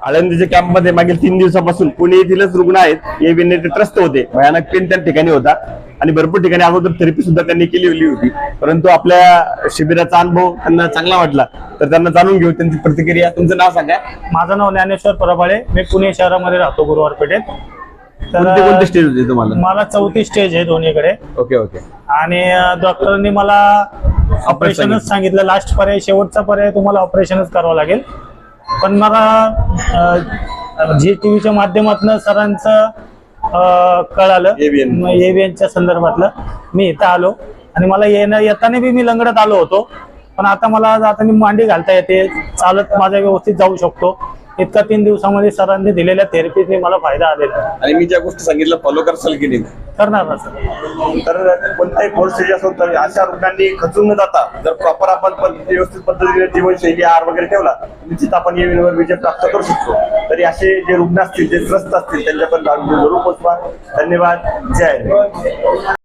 आळंदीच्या कॅम्पमध्ये मागील तीन दिवसापासून पुणे येथीलच रुग्ण आहेत एव्हीने त्रस्त होते. भयानक पेन त्या ठिकाणी होता. आणि भरपूर ठिकाणी अगोदर थेरपी सुद्धा त्यांनी केलेली होती. परंतु आपल्या शिबिराचा अनुभव त्यांना चांगला वाटला. तर त्यांना जाणून घेऊ त्यांची प्रतिक्रिया. तुमचं नाव सांगा. माझं नाव ज्ञानेश्वर परबाळे. मी पुणे शहरामध्ये राहतो गुरुवार पेठेत कोणते कोणते स्टेज होते तुम्हाला? मला चौथी स्टेज आहे दोन्हीकडे. Okay okay. आणि डॉक्टरांनी मला ऑपरेशनच सांगितलं. लास्ट पर्याय शेवटचा पर्याय तुम्हाला ऑपरेशनच करावं लागेल. पण मला जी टीव्हीच्या माध्यमातून सरांचं कळालं. एव्हीएनच्या संदर्भातलं मी इथं आलो आणि मला येणं येताना बी मी लंगडत आलो होतो पण आता मला आता मी मांडी घालता येते चालत माझा व्यवस्थित जाऊ शकतो इतका तीन दिवसामध्ये सरांनी दिलेल्या थेरपीने मला फायदा आलेला. आणि मी ज्या गोष्टी सांगितलं फॉलो करसाल की नाही करणार ना सर? तर कोणताही फोर्स स्टेज असो तर अशा रुग्णांनी खचून न जाता जर प्रॉपर आपण पद्धती म्हणजे व्यवस्थित पद्धतीने जीवनशैली आहार वगैरे ठेवला निश्चित आपण येवीवर विजय प्राप्त करू शकतो. तरी असे जे रुग्ण असतील जे त्रस्त असतील त्यांच्यापर्यंत जरूर पोहोचवा धन्यवाद. जय हिंद.